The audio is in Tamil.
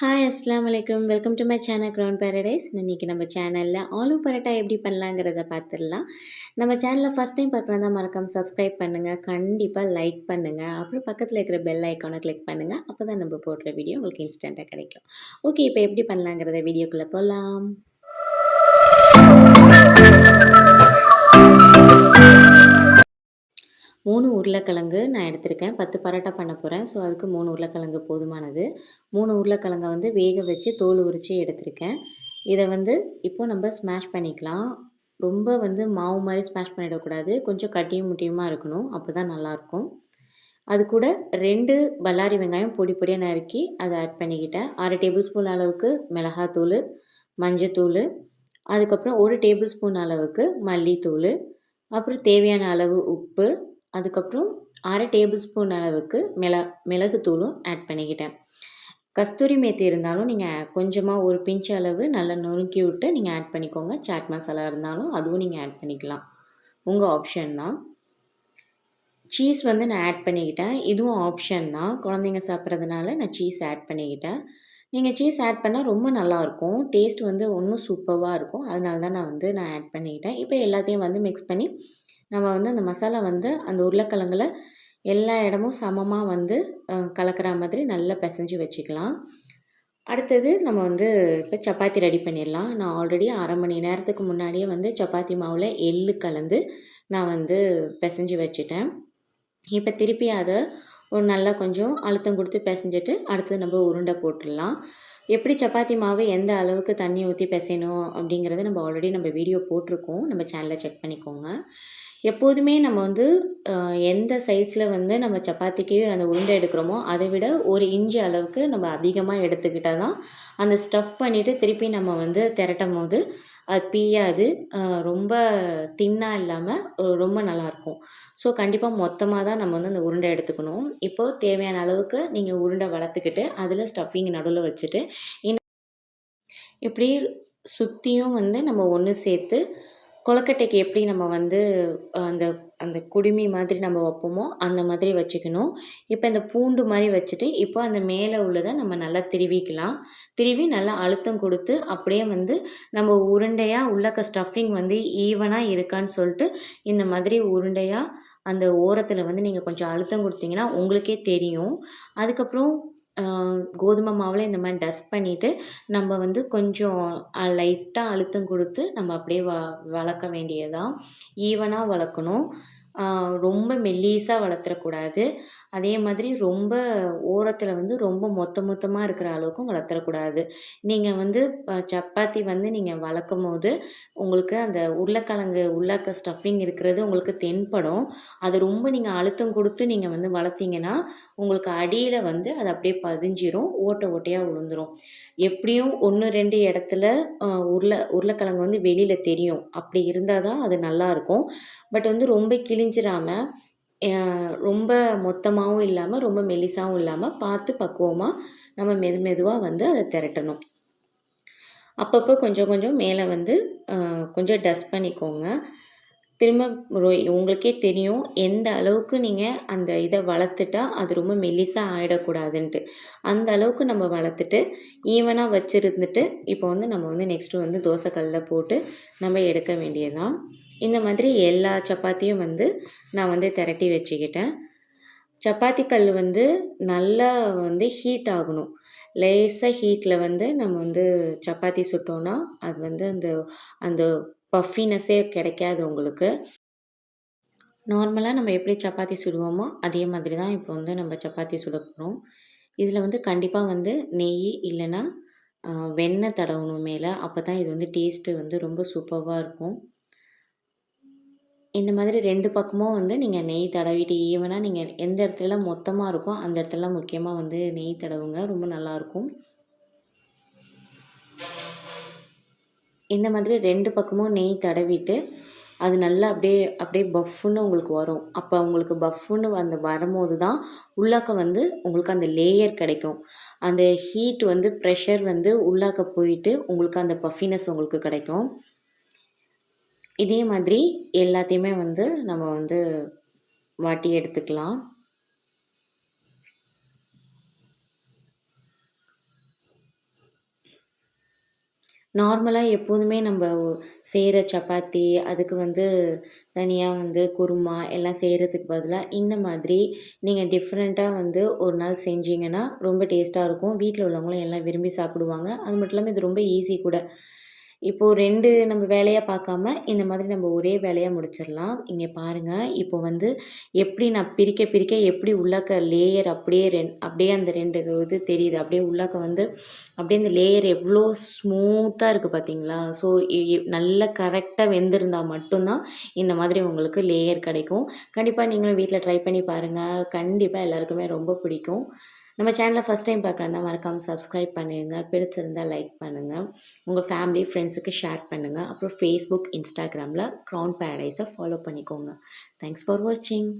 ஹாய் அஸ்லாம் வலைக்கம் welcome to my channel ground paradise இன்றைக்கி நம்ம சேனலில் ஆலு பரோட்டா எப்படி பண்ணலாங்கிறத பார்த்துடலாம். நம்ம சேனலில் ஃபஸ்ட் டைம் பார்க்குறதா மறக்காம சப்ஸ்கிரைப் பண்ணுங்கள் கண்டிப்பாக லைக் பண்ணுங்கள் அப்புறம் பக்கத்தில் இருக்கிற பெல் ஐக்கானை கிளிக் பண்ணுங்கள் அப்போ தான் நம்ம போடுற வீடியோ உங்களுக்கு இன்ஸ்டண்ட்டாக கிடைக்கும். ஓகே இப்போ எப்படி பண்ணலாங்கிறத வீடியோக்குள்ளே போகலாம் மூணு உருளைக்கிழங்கு நான் எடுத்திருக்கேன். பத்து பரோட்டா பண்ண போகிறேன் ஸோ அதுக்கு மூணு உருளைக்கிழங்கு போதுமானது. மூணு உருளைக்கிழங்கை வந்து வேக வச்சு தோல் உரித்து எடுத்திருக்கேன். இதை வந்து இப்போது நம்ம ஸ்மாஷ் பண்ணிக்கலாம். ரொம்ப வந்து மாவு மாதிரி ஸ்மாஷ் பண்ணிடக்கூடாது. கொஞ்சம் கட்டியும் முட்டியுமா இருக்கணும். அப்போ தான் நல்லாயிருக்கும். அது கூட ரெண்டு பல்லாரி வெங்காயம் பொடி பொடியாக நறுக்கி அதை ஆட் பண்ணிக்கிட்டேன். அரை டேபிள் ஸ்பூன் அளவுக்கு மிளகாத்தூள் மஞ்சத்தூள் அதுக்கப்புறம் ஒரு டேபிள் ஸ்பூன் அளவுக்கு மல்லித்தூள் அப்புறம் தேவையான அளவு உப்பு அதுக்கப்புறம் அரை டேபிள் ஸ்பூன் அளவுக்கு மிள மிளகுத்தூளும் ஆட் பண்ணிக்கிட்டேன். கஸ்தூரி மேத்தி இருந்தாலும் நீங்கள் கொஞ்சமாக ஒரு பிஞ்ச் அளவு நல்லா நொறுக்கி விட்டு நீங்கள் ஆட் பண்ணிக்கோங்க. சாட் மசாலா இருந்தாலும் அதுவும் நீங்கள் ஆட் பண்ணிக்கலாம். உங்கள் ஆப்ஷன் தான். சீஸ் வந்து நான் ஆட் பண்ணிக்கிட்டேன். இதுவும் ஆப்ஷன் தான். குழந்தைங்க சாப்பிட்றதுனால நான் சீஸ் ஆட் பண்ணிக்கிட்டேன். நீங்கள் சீஸ் ஆட் பண்ணால் ரொம்ப நல்லாயிருக்கும் டேஸ்ட் வந்து இன்னும் சூப்பராக இருக்கும். அதனால தான் நான் வந்து நான் ஆட் பண்ணிக்கிட்டேன். இப்போ எல்லாத்தையும் வந்து மிக்ஸ் பண்ணி நம்ம வந்து அந்த மசாலா வந்து அந்த உருளைக்கிழங்குல எல்லா இடமும் சமமாக வந்து கலக்கிற மாதிரி நல்லா பிசைஞ்சு வச்சுக்கலாம். அடுத்தது நம்ம வந்து இப்போ சப்பாத்தி ரெடி பண்ணிடலாம். நான் ஆல்ரெடி அரை மணி நேரத்துக்கு முன்னாடியே வந்து சப்பாத்தி மாவில் எள்ளு கலந்து நான் வந்து பிசைஞ்சு வச்சுட்டேன். இப்போ திருப்பி அதை ஒரு நல்லா கொஞ்சம் அழுத்தம் கொடுத்து பிசைஞ்சிட்டு அடுத்தது நம்ம உருண்டை போட்டுடலாம். எப்படி சப்பாத்தி மாவு எந்த அளவுக்கு தண்ணி ஊற்றி பிசையணும் அப்படிங்கிறத நம்ம ஆல்ரெடி நம்ம வீடியோ போட்டிருக்கோம். நம்ம சேனலில் செக் பண்ணிக்கோங்க. எப்போதுமே நம்ம வந்து எந்த சைஸில் வந்து நம்ம சப்பாத்திக்கு அந்த உருண்டை எடுக்கிறோமோ அதை விட ஒரு இன்ச்சு அளவுக்கு நம்ம அதிகமாக எடுத்துக்கிட்டால் தான் அந்த ஸ்டஃப் பண்ணிவிட்டு திருப்பி நம்ம வந்து திரட்டும் போது அது பீயாது ரொம்ப தின்னாக இல்லாமல் ரொம்ப நல்லாயிருக்கும். ஸோ கண்டிப்பாக மொத்தமாக தான் நம்ம வந்து அந்த உருண்டை எடுத்துக்கணும். இப்போது தேவையான அளவுக்கு நீங்கள் உருண்டை வளர்த்துக்கிட்டு அதில் ஸ்டஃபிங் நடுவில் வச்சுட்டு இப்படி சுற்றியும் வந்து நம்ம ஒன்று சேர்த்து கொழுக்கட்டைக்கு எப்படி நம்ம வந்து அந்த அந்த குடுமி மாதிரி நம்ம வைப்போமோ அந்த மாதிரி வச்சுக்கணும். இப்போ இந்த பூண்டு மாதிரி வச்சுட்டு இப்போ அந்த மேலே உள்ளதை நம்ம நல்லா திருவிக்கலாம். திருவி நல்லா அழுத்தம் கொடுத்து அப்படியே வந்து நம்ம உருண்டையாக உள்ளக்க ஸ்டஃபிங் வந்து ஈவனாக இருக்கான்னு சொல்லிட்டு இந்த மாதிரி உருண்டையாக அந்த ஓரத்தில் வந்து நீங்கள் கொஞ்சம் அழுத்தம் கொடுத்தீங்கன்னா உங்களுக்கே தெரியும். அதுக்கப்புறம் கோதுமை மாவில் இந்த மாதிரி டஸ்ட் பண்ணிவிட்டு நம்ம வந்து கொஞ்சம் லைட்டாக அழுத்தம் கொடுத்து நம்ம அப்படியே வ வளர்க்க வேண்டியது தான் ஈவனாக வளர்க்கணும். ரொம்ப மெல்லிசாக வளர்த்துறக்கூடாது அதே மாதிரி ரொம்ப ஓரத்தில் வந்து ரொம்ப மொத்த மொத்தமாக இருக்கிற அளவுக்கும் வளர்த்துறக்கூடாது நீங்கள் வந்து சப்பாத்தி வந்து நீங்கள் வளர்க்கும் போது உங்களுக்கு அந்த உருளைக்கிழங்கு உள்ளாக்க ஸ்டஃபிங் இருக்கிறது உங்களுக்கு தென்படும். அது ரொம்ப நீங்கள் அழுத்தம் கொடுத்து நீங்கள் வந்து வளர்த்தீங்கன்னா உங்களுக்கு அடியில் வந்து அது அப்படியே பதிஞ்சிரும் ஓட்டை ஓட்டையாக விழுந்துரும் எப்படியும் ஒன்று ரெண்டு இடத்துல உருளை உருளைக்கிழங்கு வந்து வெளியில் தெரியும். அப்படி இருந்தால் தான் அது நல்லாயிருக்கும் பட் வந்து ரொம்ப கிளி கிழிஞ்சிராமல் ரொம்ப மொத்தமாகவும் இல்லாமல் ரொம்ப மெலிசாகவும் இல்லாமல் பார்த்து பக்குவமாக நம்ம மெது மெதுவாக வந்து அதை திரட்டணும். அப்பப்போ கொஞ்சம் கொஞ்சம் மேலே வந்து கொஞ்சம் டஸ்ட் பண்ணிக்கோங்க. திரும்ப உங்களுக்கே தெரியும் எந்த அளவுக்கு நீங்கள் அந்த இதை வளர்த்துட்டா அது ரொம்ப மெல்லிசாக ஆகிடக்கூடாதுன்ட்டு அந்த அளவுக்கு நம்ம வளர்த்துட்டு ஈவனாக வச்சுருந்துட்டு இப்போ வந்து நம்ம வந்து நெக்ஸ்ட்டு வந்து தோசைக்கல்லில் போட்டு நம்ம எடுக்க வேண்டியதுதான். இந்த மாதிரி எல்லா சப்பாத்தியும் வந்து நான் வந்து திரட்டி வச்சுக்கிட்டேன். சப்பாத்தி கல் வந்து நல்லா வந்து ஹீட் ஆகணும். லேசாக ஹீட்டில் வந்து நம்ம வந்து சப்பாத்தி சுட்டோன்னா அது வந்து அந்த அந்த பஃபினஸ்ஸே கிடைக்காது உங்களுக்கு. நார்மலாக நம்ம எப்படி சப்பாத்தி சுடுவோமோ அதே மாதிரி தான் இப்போ வந்து நம்ம சப்பாத்தி சுட போகிறோம் இதில் வந்து கண்டிப்பாக வந்து நெய் இல்லைன்னா வெண்ணெய் தடவணும் மேலே. அப்போ தான் இது வந்து டேஸ்ட்டு வந்து ரொம்ப சூப்பராக இருக்கும். இந்த மாதிரி ரெண்டு பக்கமும் வந்து நீங்கள் நெய் தடவிட்டு ஈவனாக நீங்கள் எந்த இடத்துல மொத்தமாக இருக்கோ அந்த இடத்துல முக்கியமாக வந்து நெய் தடவுங்க. ரொம்ப நல்லாயிருக்கும் இந்த மாதிரி ரெண்டு பக்கமும் நெய் தடவிட்டு அது நல்லா அப்படியே அப்படியே பஃப்னு உங்களுக்கு வரும். அப்போ உங்களுக்கு பஃப்னு அந்த வரும்போது தான் உள்ளாக்க வந்து உங்களுக்கு அந்த லேயர் கிடைக்கும். அந்த ஹீட் வந்து ப்ரெஷர் வந்து உள்ளாக்க போயிட்டு உங்களுக்கு அந்த பஃபினஸ் உங்களுக்கு கிடைக்கும். இதே மாதிரி எல்லாத்தையுமே வந்து நம்ம வந்து வாட்டி எடுத்துக்கலாம். நார்மலாக எப்போதுமே நம்ம செய்கிற சப்பாத்தி அதுக்கு வந்து தனியாக வந்து குருமா எல்லாம் செய்கிறதுக்கு பதிலாக இந்த மாதிரி நீங்கள் டிஃப்ரெண்ட்டாக வந்து ஒரு நாள் செஞ்சீங்கன்னா ரொம்ப டேஸ்ட்டாக இருக்கும். வீட்டில் உள்ளவங்களும் எல்லாம் விரும்பி சாப்பிடுவாங்க. அது மட்டும் இல்லாமல் இது ரொம்ப ஈஸி கூட. இப்போது ரெண்டு நம்ம வேலையாக பார்க்காம இந்த மாதிரி நம்ம ஒரே வேலையாக முடிச்சிடலாம் இங்கே பாருங்கள் இப்போ வந்து எப்படி நான் பிரிக்க பிரிக்க எப்படி உள்ளாக்க லேயர் அப்படியே ரெண் அப்படியே அந்த ரெண்டு இது தெரியுது. அப்படியே உள்ளாக்க வந்து அப்படியே அந்த லேயர் எவ்வளோ ஸ்மூத்தாக இருக்குது பார்த்தீங்களா ஸோ நல்லா கரெக்டாக வெந்திருந்தால் மட்டும்தான் இந்த மாதிரி உங்களுக்கு லேயர் கிடைக்கும். கண்டிப்பாக நீங்களும் வீட்டில் ட்ரை பண்ணி பாருங்கள் கண்டிப்பாக எல்லாருக்குமே ரொம்ப பிடிக்கும். நம்ம சேனலை ஃபஸ்ட் டைம் பார்க்குறதா மறக்காமல் சப்ஸ்கிரைப் பண்ணுங்கள் பிடிச்சிருந்தால் லைக் பண்ணுங்கள் உங்கள் ஃபேமிலி ஃப்ரெண்ட்ஸுக்கு ஷேர் பண்ணுங்கள் அப்புறம் ஃபேஸ்புக் இன்ஸ்டாகிராமில் க்ரௌன் பேரடைஸை ஃபாலோ பண்ணிக்கோங்க. தேங்க்ஸ் ஃபார் வாட்சிங்